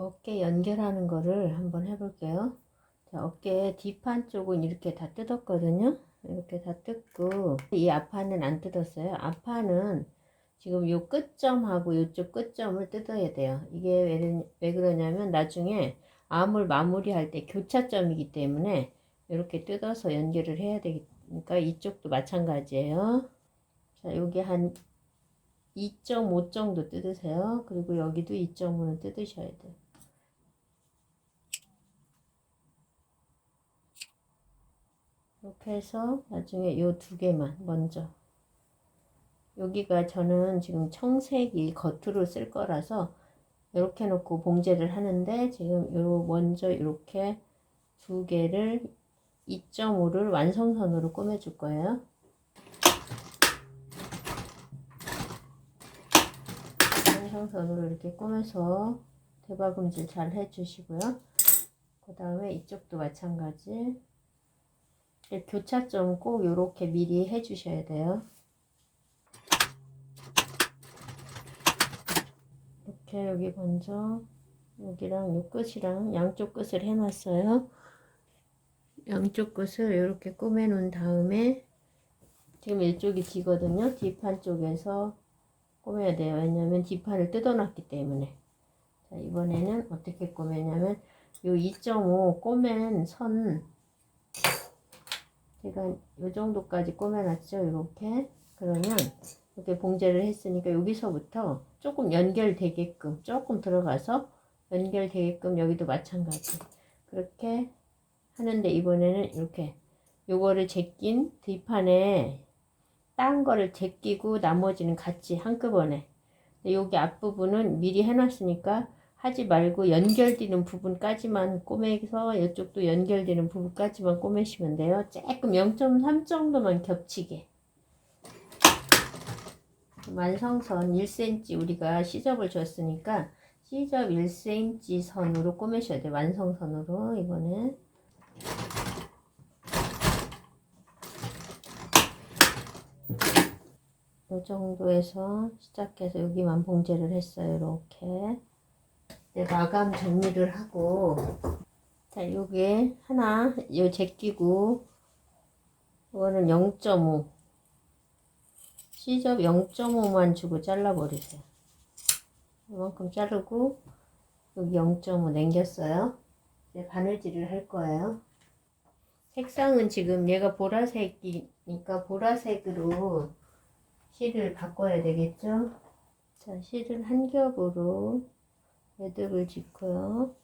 어깨 연결하는 거를 한번 해볼게요. 자, 어깨 뒷판 쪽은 이렇게 다 뜯었거든요. 이렇게 다 뜯고 이 앞판은 안 뜯었어요. 앞판은 지금 요 끝점하고 요쪽 끝점을 뜯어야 돼요. 이게 왜, 왜 그러냐면 나중에 암을 마무리할 때 교차점이기 때문에 이렇게 뜯어서 연결을 해야 되니까 이쪽도 마찬가지예요. 자, 여기 한 2.5 정도 뜯으세요. 그리고 여기도 2.5는 뜯으셔야 돼요. 이렇게 해서 나중에 요 두 개만 먼저 여기가 저는 지금 청색이 겉으로 쓸 거라서 이렇게 놓고 봉제를 하는데 지금 요 먼저 이렇게 두 개를 2.5를 완성선으로 꾸며줄 거예요. 완성선으로 이렇게 꾸며서 대박음질 잘 해주시고요. 그 다음에 이쪽도 마찬가지. 교차점 꼭 이렇게 미리 해주셔야 돼요. 이렇게 여기 먼저 여기랑 요 끝이랑 양쪽 끝을 해놨어요. 양쪽 끝을 이렇게 꾸며 놓은 다음에 지금 이쪽이 뒤거든요. 뒷판 쪽에서 꾸며야 돼요. 왜냐면 뒷판을 뜯어놨기 때문에. 자, 이번에는 어떻게 꾸며냐면 요2.5 꼬맨 선 제가 요 정도까지 꾸며놨죠. 이렇게 그러면 이렇게 봉제를 했으니까 여기서부터 조금 연결되게끔 조금 들어가서 연결되게끔 여기도 마찬가지 그렇게 하는데 이번에는 이렇게 요거를 제낀 뒷판에 딴 거를 제끼고 나머지는 같이 한꺼번에 여기 앞부분은 미리 해놨으니까 하지 말고 연결되는 부분까지만 꼬매서 이쪽도 연결되는 부분까지만 꼬매시면 돼요. 조금 0.3 정도만 겹치게. 완성선 1cm 우리가 시접을 줬으니까 시접 1cm 선으로 꼬매셔야 돼요. 완성선으로 이번에. 이 정도에서 시작해서 여기만 봉제를 했어요. 이렇게. 마감 정리를 하고. 자 요게 하나 요 제끼고. 이거는 0.5 C접 0.5만 주고 잘라 버리세요. 이만큼 자르고 여기 0.5 남겼어요. 이제 바느질을 할 거예요. 색상은 지금 얘가 보라색이니까 보라색으로 실을 바꿔야 되겠죠? 자 실을 한 겹으로 매듭을 짓고요.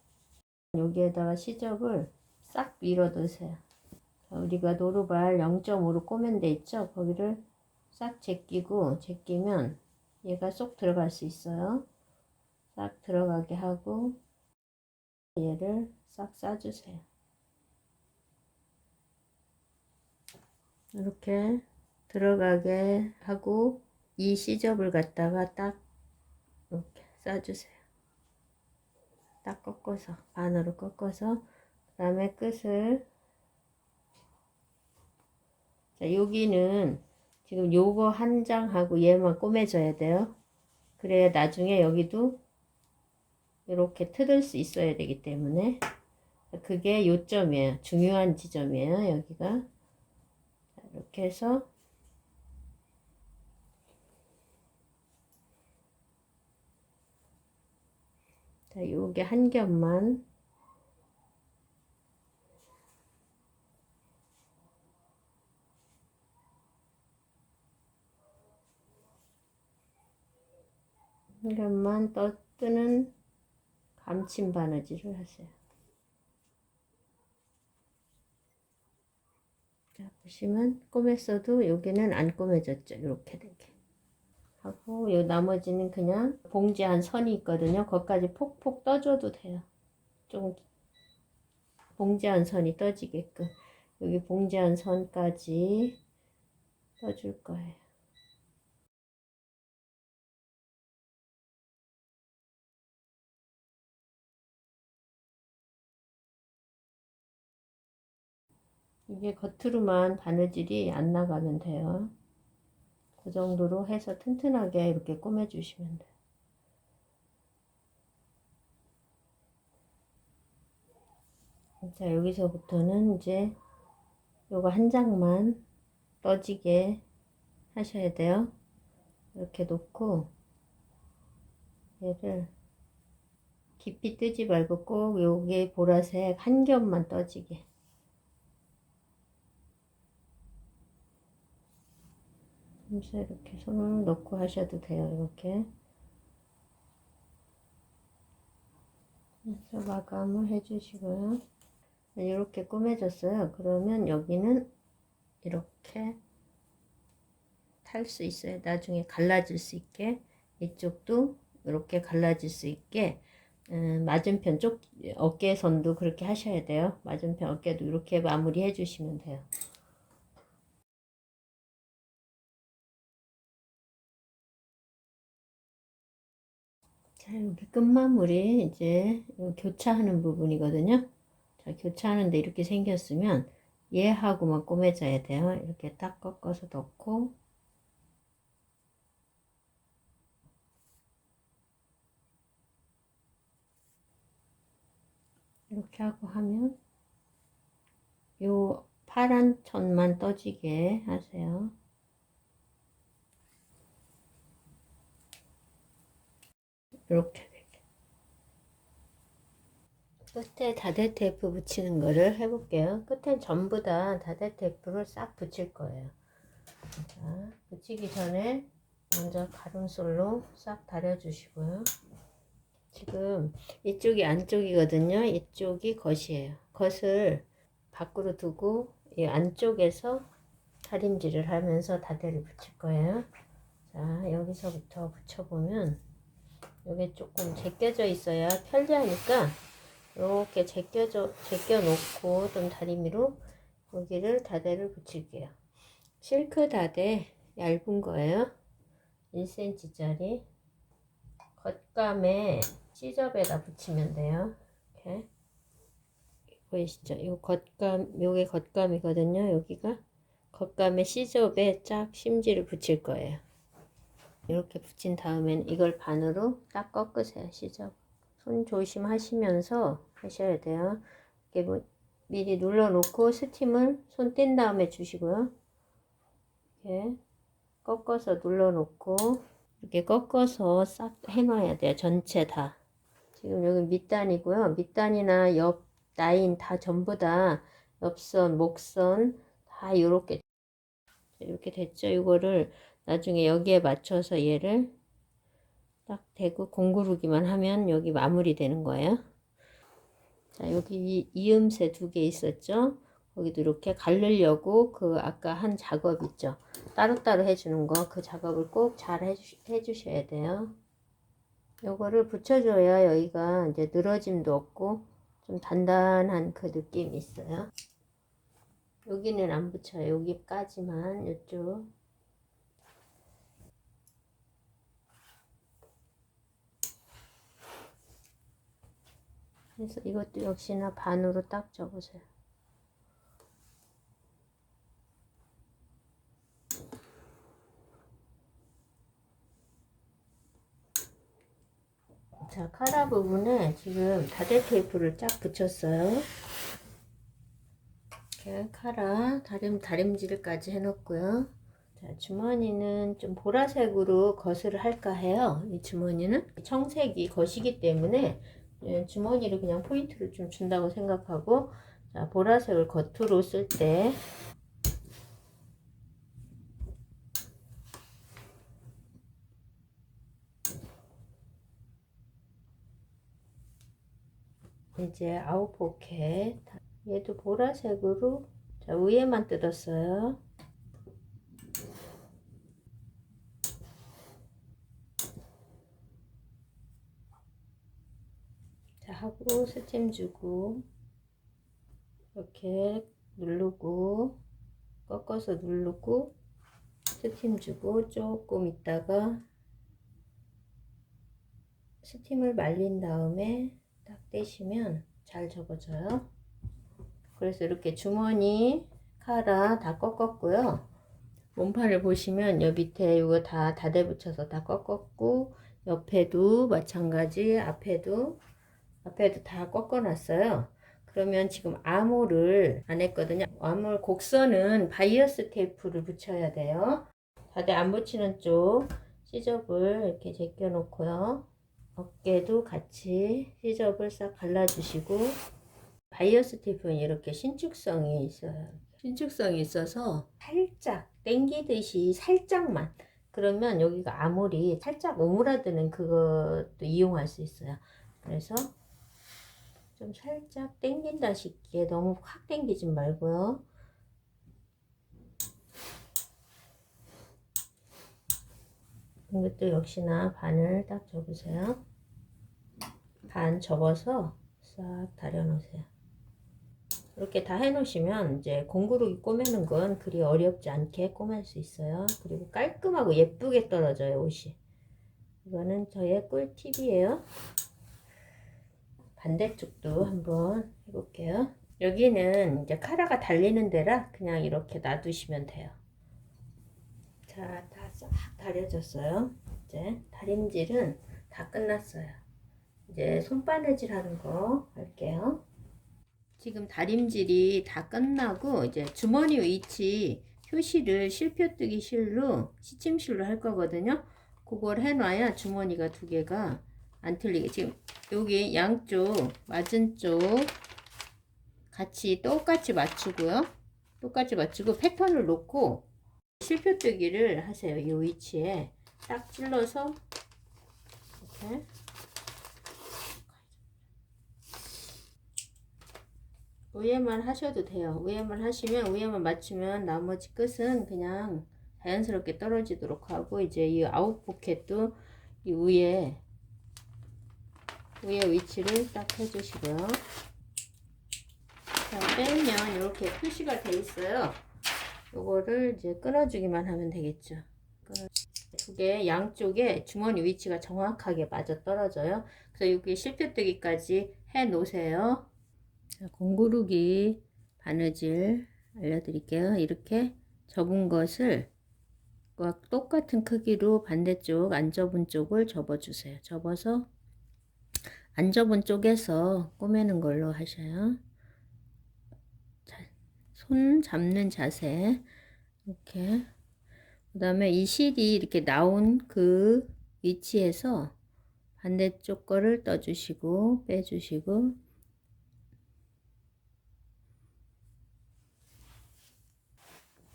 여기에다가 시접을 싹 밀어 넣으세요. 우리가 노루발 0.5로 꼬맨 데 있죠? 거기를 싹 제끼고 제끼면 얘가 쏙 들어갈 수 있어요. 싹 들어가게 하고 얘를 싹 싸주세요. 이렇게 들어가게 하고 이 시접을 갖다가 딱 이렇게 싸주세요. 딱 꺾어서 반으로 꺾어서 그 다음에 끝을. 자 여기는 지금 요거 한 장하고 얘만 꼬매줘야 돼요. 그래야 나중에 여기도 이렇게 트을 수 있어야 되기 때문에. 그게 요점이에요. 중요한 지점이에요 여기가. 이렇게 해서 자, 요게 한 겹만 한 겹만 떠 뜨는 감침 바느질을 하세요. 자, 보시면 꼬맸어도 여기는 안 꼬매졌죠. 이렇게 되게. 하고 요 나머지는 그냥 봉지한 선이 있거든요. 거기까지 폭폭 떠줘도 돼요. 좀 봉지한 선이 떠지게끔 여기 봉지한 선까지 떠줄 거예요. 이게 겉으로만 바느질이 안 나가면 돼요. 그 정도로 해서 튼튼하게 이렇게 꾸며주시면 돼요. 자, 여기서부터는 이제 요거 한 장만 떠지게 하셔야 돼요. 이렇게 놓고 얘를 깊이 뜨지 말고 꼭 요게 보라색 한 겹만 떠지게 그래서 이렇게 손을 넣고 하셔도 돼요. 이렇게 그래서 마감을 해주시고요. 이렇게 꾸며졌어요. 그러면 여기는 이렇게 탈 수 있어요. 나중에 갈라질 수 있게 이쪽도 이렇게 갈라질 수 있게 음, 맞은편 쪽 어깨선도 그렇게 하셔야 돼요. 맞은편 어깨도 이렇게 마무리 해 주시면 돼요. 자, 여기 끝마무리 이제 요 교차하는 부분이거든요. 자, 교차하는데 이렇게 생겼으면 얘하고만 꼬매져야 돼요. 이렇게 딱 꺾어서 넣고 이렇게 하고 하면 요 파란 천만 떠지게 하세요. 이렇게. 끝에 다대 테이프 붙이는 거를 해볼게요. 끝엔 전부 다 다대 테이프를 싹 붙일 거예요. 자, 붙이기 전에 먼저 가름솔로 싹 다려주시고요. 지금 이쪽이 안쪽이거든요. 이쪽이 겉이에요. 겉을 밖으로 두고 이 안쪽에서 다림질을 하면서 다대를 붙일 거예요. 자, 여기서부터 붙여보면 여기 조금 제껴져 있어야 편리하니까 이렇게 제껴져 제껴 놓고 좀 다리미로 여기를 다대를 붙일게요. 실크 다대 얇은 거예요. 1cm짜리 겉감에 시접에다 붙이면 돼요. 이렇게 보이시죠? 이 겉감 요게 겉감이거든요. 여기가 겉감에 시접에 쫙 심지를 붙일 거예요. 이렇게 붙인 다음엔 이걸 반으로 딱 꺾으세요. 시접. 손 조심하시면서 하셔야 돼요. 이렇게 뭐 미리 눌러 놓고 스팀을 손 뗀 다음에 주시고요. 이렇게 꺾어서 눌러 놓고 이렇게 꺾어서 싹 해놔야 돼요. 전체 다. 지금 여기 밑단이고요. 밑단이나 옆 라인 다 전부 다 옆선, 목선 다 이렇게 이렇게 됐죠. 이거를 나중에 여기에 맞춰서 얘를 딱 대고 공구르기만 하면 여기 마무리 되는 거예요. 자, 여기 이음새 두 개 있었죠? 거기도 이렇게 가르려고 그 아까 한 작업 있죠? 따로따로 해주는 거, 그 작업을 꼭 잘 해주, 해주셔야 돼요. 요거를 붙여줘야 여기가 이제 늘어짐도 없고 좀 단단한 그 느낌이 있어요. 여기는 안 붙여요. 여기까지만, 이쪽. 그래서 이것도 역시나 반으로 딱 접으세요. 자, 카라 부분에 지금 다대 테이프를 쫙 붙였어요. 이렇게 카라 다림 다림질까지 해놓고요. 자, 주머니는 좀 보라색으로 겉을 할까 해요. 이 주머니는 청색이 겉이기 때문에 예, 주머니를 그냥 포인트를 좀 준다고 생각하고 자, 보라색을 겉으로 쓸 때. 이제 아웃 포켓. 얘도 보라색으로. 자, 위에만 뜯었어요. 자, 스팀 주고 이렇게 누르고 꺾어서 누르고 스팀 주고 조금 있다가 스팀을 말린 다음에 딱 떼시면 잘 접어져요. 그래서 이렇게 주머니 카라 다 꺾었고요. 몸판을 보시면 여 밑에 이거 다 다대 붙여서 다 꺾었고 옆에도 마찬가지 앞에도 앞에도 다 꺾어 놨어요. 그러면 지금 암홀을 안 했거든요. 암홀 곡선은 바이어스 테이프를 붙여야 돼요. 다들 안 붙이는 쪽 시접을 이렇게 제껴 놓고요. 어깨도 같이 시접을 싹 발라주시고 바이어스 테이프는 이렇게 신축성이 있어요. 신축성이 있어서 살짝 당기듯이 살짝만 그러면 여기가 아무리 살짝 오므라드는 그것도 이용할 수 있어요. 그래서 좀 살짝 당긴다 싶게 너무 확 당기지 말고요. 이것도 역시나 반을 딱 접으세요. 반 접어서 싹 다려 놓으세요. 이렇게 다 해 놓으시면 이제 공구르기 꼬매는 건 그리 어렵지 않게 꼬맬 수 있어요. 그리고 깔끔하고 예쁘게 떨어져요, 옷이. 이거는 저의 꿀팁이에요. 반대쪽도 한번 해볼게요. 여기는 이제 카라가 달리는 데라 그냥 이렇게 놔두시면 돼요. 자, 다 싹 다려졌어요. 이제 다림질은 다 끝났어요. 이제 손바느질 하는 거 할게요. 지금 다림질이 다 끝나고 이제 주머니 위치 표시를 실표뜨기 실로 시침실로 할 거거든요. 그걸 해놔야 주머니가 두 개가 안 틀리게 지금 여기 양쪽 맞은 쪽 같이 똑같이 맞추고요. 똑같이 맞추고 패턴을 놓고 실표뜨기를 하세요. 이 위치에 딱 찔러서 이렇게 위에만 하셔도 돼요. 위에만 하시면 위에만 맞추면 나머지 끝은 그냥 자연스럽게 떨어지도록 하고 이제 이 아웃 포켓도 이 위에 위에 위치를 딱 해주시고요. 자, 빼면 이렇게 표시가 돼 있어요. 요거를 이제 끊어주기만 하면 되겠죠. 두개 양쪽에 주머니 위치가 정확하게 맞아 떨어져요. 그래서 여기 실표뜨기까지 해 놓으세요. 자, 공구르기 바느질 알려드릴게요. 이렇게 접은 것을 과 똑같은 크기로 반대쪽 안 접은 쪽을 접어주세요. 접어서 안 접은 쪽에서 꼬매는 걸로 하셔요. 자, 손 잡는 자세 이렇게 그 다음에 이 실이 이렇게 나온 그 위치에서 반대쪽 거를 떠주시고 빼주시고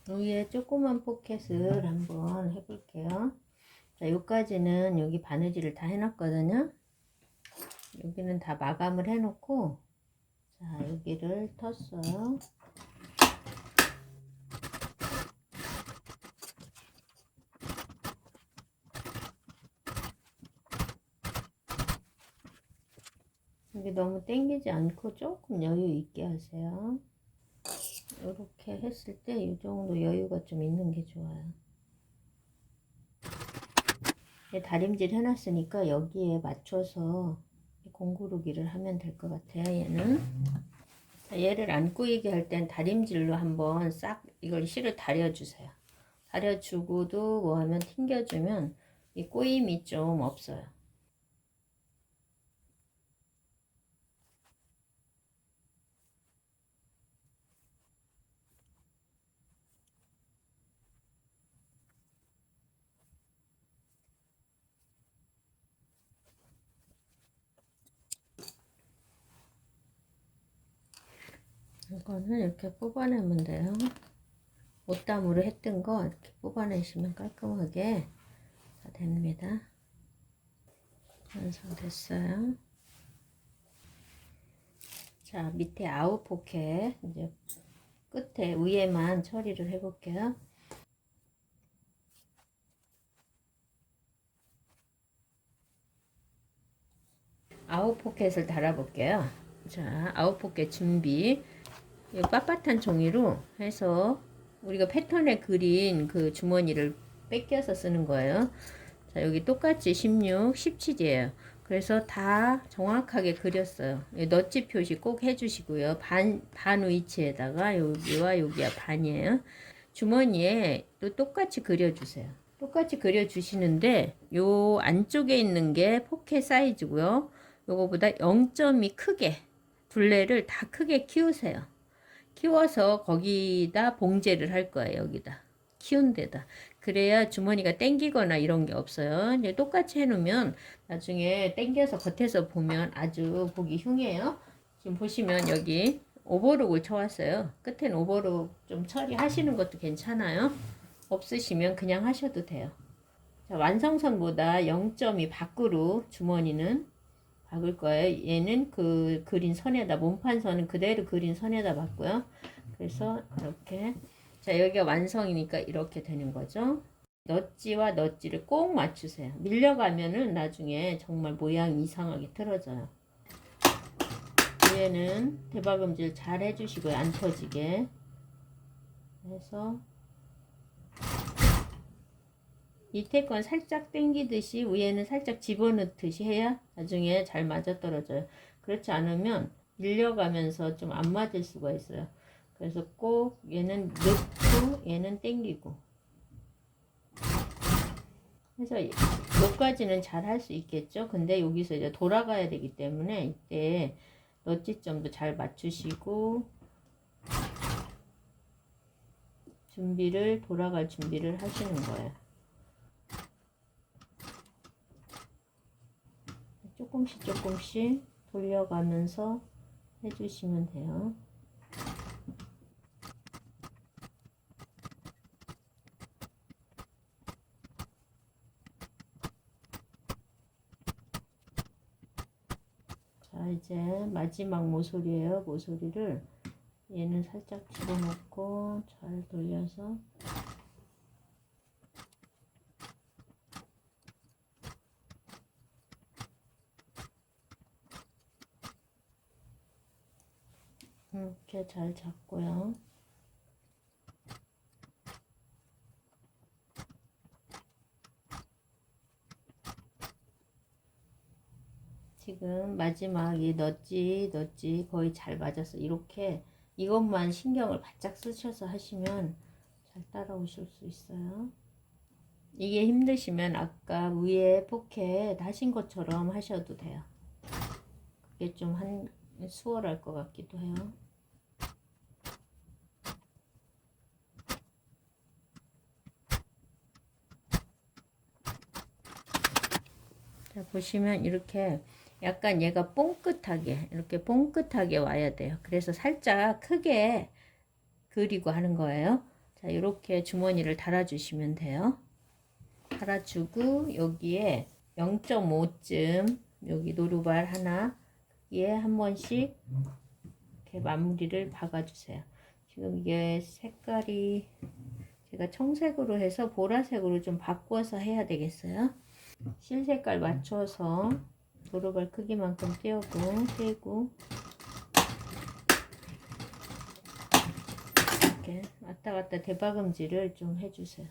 여기에 조그만 포켓을 한번 해볼게요. 자, 여기까지는 여기 바느질을 다 해놨거든요. 여기는 다 마감을 해놓고, 자, 여기를 텄어요. 여기 너무 당기지 않고 조금 여유 있게 하세요. 이렇게 했을 때 이 정도 여유가 좀 있는 게 좋아요. 다림질 해놨으니까 여기에 맞춰서 공구르기를 하면 될 것 같아요. 얘는 얘를 안 꼬이게 할땐 다림질로 한번 싹 이걸 실을 다려주세요. 다려주고도 뭐 하면 튕겨주면 이 꼬임이 좀 없어요. 이거는 이렇게 뽑아내면 돼요. 옷다무로 했던 거 이렇게 뽑아내시면 깔끔하게 다 됩니다. 완성됐어요. 자, 밑에 아웃 포켓 이제 끝에 위에만 처리를 해볼게요. 아웃 포켓을 달아볼게요. 자, 아웃 포켓 준비. 이 빳빳한 종이로 해서 우리가 패턴에 그린 그 주머니를 뺏겨서 쓰는 거예요. 자, 여기 똑같이 16, 17이에요. 그래서 다 정확하게 그렸어요. 넛지 표시 꼭 해주시고요. 반, 반 위치에다가 여기와 여기가 반이에요. 주머니에 또 똑같이 그려주세요. 똑같이 그려주시는데 요 안쪽에 있는 게 포켓 사이즈고요. 요거보다 0점이 크게 둘레를 다 크게 키우세요. 키워서 거기다 봉제를 할 거예요. 여기다. 키운 데다. 그래야 주머니가 땡기거나 이런 게 없어요. 이제 똑같이 해놓으면 나중에 땡겨서 겉에서 보면 아주 보기 흉해요. 지금 보시면 여기 오버룩을 쳐왔어요. 끝엔 오버룩 좀 처리하시는 것도 괜찮아요. 없으시면 그냥 하셔도 돼요. 자, 완성선보다 0.2 밖으로 주머니는 박을 거예요. 얘는 그 그린 선에다 몸판선은 그대로 그린 선에다 박고요. 그래서 이렇게 자 여기가 완성이니까 이렇게 되는 거죠. 넛지와 넛지를 꼭 맞추세요. 밀려가면은 나중에 정말 모양이 이상하게 틀어져요. 위에는 대박음질 잘 해주시고요. 안 터지게 해서 밑에 건 살짝 당기듯이 위에는 살짝 집어넣듯이 해야 나중에 잘 맞아떨어져요. 그렇지 않으면 밀려가면서 좀 안 맞을 수가 있어요. 그래서 꼭 얘는 넣고 얘는 당기고 그래서 여기까지는 잘 할 수 있겠죠. 근데 여기서 이제 돌아가야 되기 때문에 이때 넛지점도 잘 맞추시고 준비를 돌아갈 준비를 하시는 거예요. 조금씩 조금씩 돌려가면서 해주시면 돼요. 자 이제 마지막 모서리에요. 모서리를 얘는 살짝 집어넣고 잘 돌려서 이렇게 잘 잡고요. 지금 마지막 이 넛지 넛지 거의 잘 맞았어. 이렇게 이것만 신경을 바짝 쓰셔서 하시면 잘 따라오실 수 있어요. 이게 힘드시면 아까 위에 포켓 하신 것처럼 하셔도 돼요. 그게 좀 한 수월할 것 같기도 해요. 자, 보시면 이렇게 약간 얘가 뽕긋하게 이렇게 뽕긋하게 와야 돼요. 그래서 살짝 크게 그리고 하는 거예요. 자, 이렇게 주머니를 달아주시면 돼요. 달아주고 여기에 0.5쯤 여기 노루발 하나 에한 번씩 이렇게 마무리를 박아주세요. 지금 이게 색깔이 제가 청색으로 해서 보라색으로 좀 바꿔서 해야 되겠어요. 실 색깔 맞춰서 도로발 크기만큼 떼고 떼고 이렇게 왔다 갔다 대박음질을 좀 해주세요.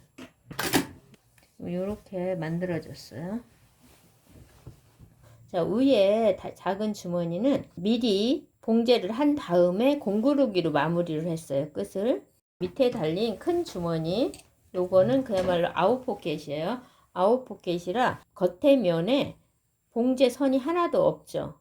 이렇게 만들어졌어요. 자 위에 다- 작은 주머니는 미리 봉제를 한 다음에 공구르기로 마무리를 했어요. 끝을 밑에 달린 큰 주머니 요거는 그야말로 아웃 포켓이에요. 아웃 포켓이라 겉에 면에 봉제 선이 하나도 없죠.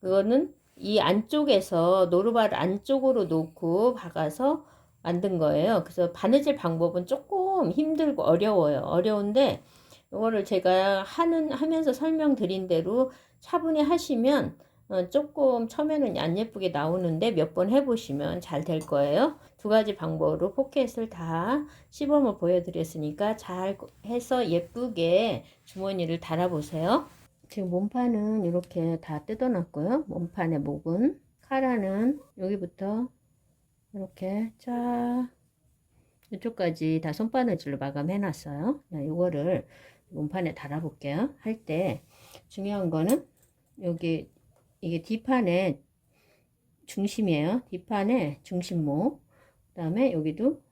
그거는 이 안쪽에서 노루발 안쪽으로 놓고 박아서 만든 거예요. 그래서 바느질 방법은 조금 힘들고 어려워요. 어려운데 이거를 제가 하는 하면서 설명드린 대로 차분히 하시면 어, 조금 처음에는 안 예쁘게 나오는데 몇 번 해보시면 잘 될 거예요. 두 가지 방법으로 포켓을 다 시범을 보여드렸으니까 잘 해서 예쁘게 주머니를 달아보세요. 지금 몸판은 이렇게 다 뜯어놨고요. 몸판의 목은 카라는 여기부터 이렇게 쫙 이쪽까지 다 손바느질로 마감해놨어요. 자, 이거를 몸판에 달아볼게요. 할 때 중요한 거는 여기 이게 뒷판의 중심이에요. 뒷판의 중심목. 그 다음에 여기도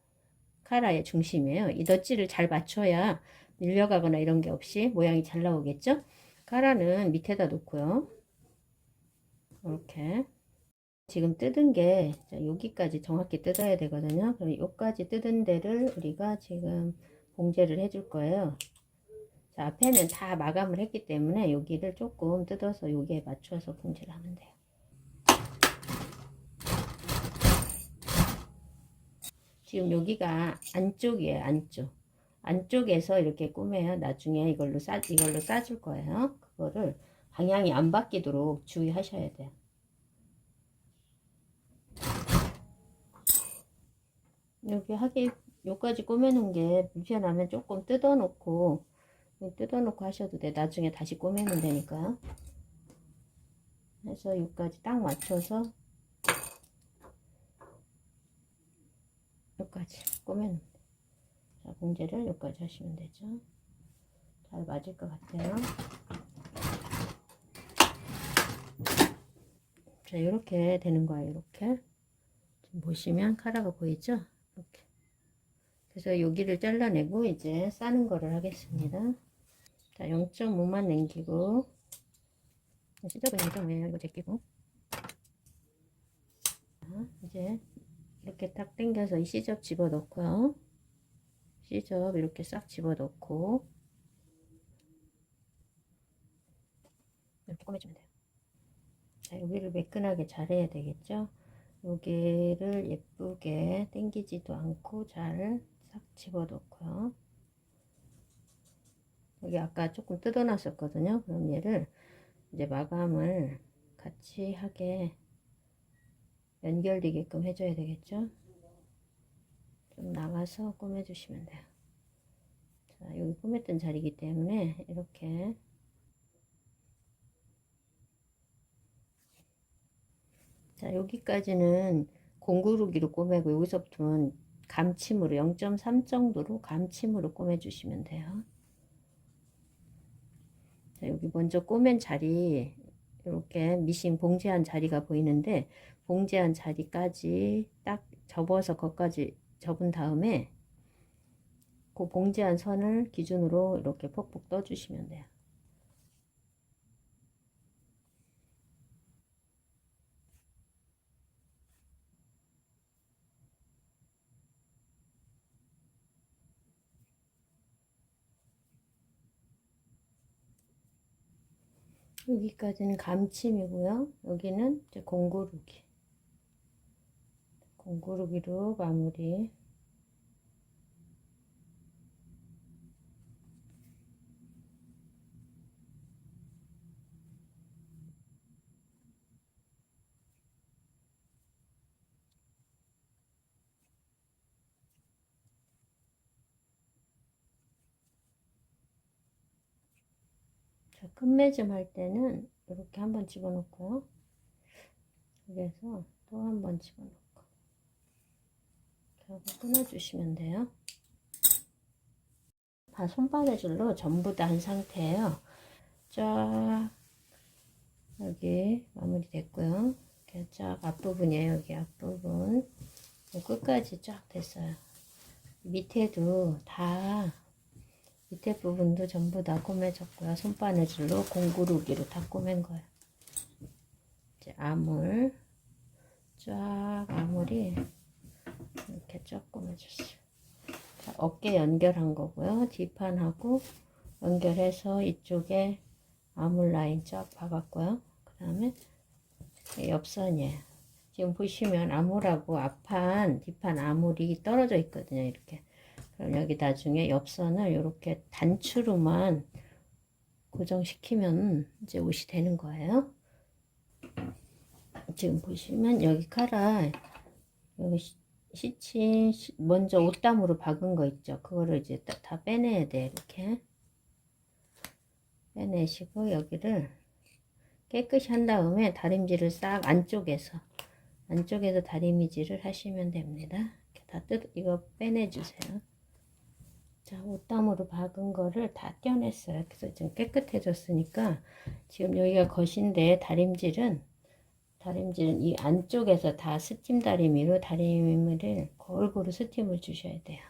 카라의 중심이에요. 이 덧지를 잘 맞춰야 밀려가거나 이런 게 없이 모양이 잘 나오겠죠? 카라는 밑에다 놓고요. 이렇게. 지금 뜯은 게 자, 여기까지 정확히 뜯어야 되거든요. 그럼 여기까지 뜯은 데를 우리가 지금 봉제를 해줄 거예요. 자, 앞에는 다 마감을 했기 때문에 여기를 조금 뜯어서 여기에 맞춰서 봉제를 하면 돼요. 지금 여기가 안쪽이에요, 안쪽. 안쪽에서 이렇게 꼬매요. 나중에 이걸로 싸, 이걸로 싸줄 거예요. 그거를 방향이 안 바뀌도록 주의하셔야 돼요. 여기 하기, 요까지 꼬매놓은 게 불편하면 조금 뜯어놓고, 뜯어놓고 하셔도 돼. 나중에 다시 꼬매면 되니까요. 해서 여기까지 딱 맞춰서 여기까지 꼬매는 자 봉제를 여기까지 하시면 되죠. 잘 맞을 것 같아요. 자 이렇게 되는 거예요 이렇게. 지금 보시면 카라가 보이죠? 이렇게. 그래서 여기를 잘라내고 이제 싸는 거를 하겠습니다. 자 0.5만 남기고. 시접은 왜 이거 제끼고. 자, 이제 이렇게 딱 당겨서 이 시접 집어 넣고요. 시접 이렇게 싹 집어 넣고 이렇게 꼬매주면 돼요. 자 여기를 매끈하게 잘 해야 되겠죠? 여기를 예쁘게 당기지도 않고 잘 싹 집어 넣고요. 여기 아까 조금 뜯어 놨었거든요 그럼 얘를. 이제 마감을 같이 하게 연결되게끔 해줘야 되겠죠? 좀 나가서 꾸며주시면 돼요. 자, 여기 꾸몄던 자리이기 때문에 이렇게 자, 여기까지는 공구르기로 꼬매고 여기서부터는 감침으로 0.3 정도로 감침으로 꼬매주시면 돼요. 자, 여기 먼저 꼬맨 자리 이렇게 미싱 봉제한 자리가 보이는데 봉제한 자리까지 딱 접어서 거기까지 접은 다음에 그 봉제한 선을 기준으로 이렇게 퍽퍽 떠주시면 돼요. 여기까지는 감침이고요. 여기는 이제 공구르기. 공구르기로 마무리. 자, 끝매점 할 때는 이렇게 한번 집어넣고요. 그래서 또 한 번 집어넣고 이렇게 끊어주시면 돼요. 다 손바느질로 전부 다 한 상태예요. 쫙 여기 마무리 됐고요. 이렇게 쫙 앞부분이에요. 여기 앞부분 끝까지 쫙 됐어요. 밑에도 다 밑에 부분도 전부 다 꼬매졌고요. 손바느질로 공구르기로 다 꼬맨 거예요. 이제 아물 쫙 아물이 이렇게 쫙 꼬매졌어요. 자, 어깨 연결한 거고요. 뒷판하고 연결해서 이쪽에 아물 라인 쫙 박았고요. 그 다음에 옆선이에요. 지금 보시면 아물하고 앞판, 뒷판 아물이 떨어져 있거든요. 이렇게. 그럼 여기 나중에 옆선을 이렇게 단추로만 고정시키면 이제 옷이 되는 거예요. 지금 보시면 여기 카라 여기 시치 먼저 옷담으로 박은 거 있죠. 그거를 이제 다 빼내야 돼 이렇게 빼내시고 여기를 깨끗이 한 다음에 다림질을 싹 안쪽에서 안쪽에서 다리미질을 하시면 됩니다. 이렇게 다 뜯, 이거 빼내주세요. 자, 옷담으로 박은 거를 다 떼어냈어요. 그래서 좀 깨끗해졌으니까 지금 여기가 겉인데 다림질은 다림질은 이 안쪽에서 다 스팀 다리미로 다리미를 골고루 스팀을 주셔야 돼요.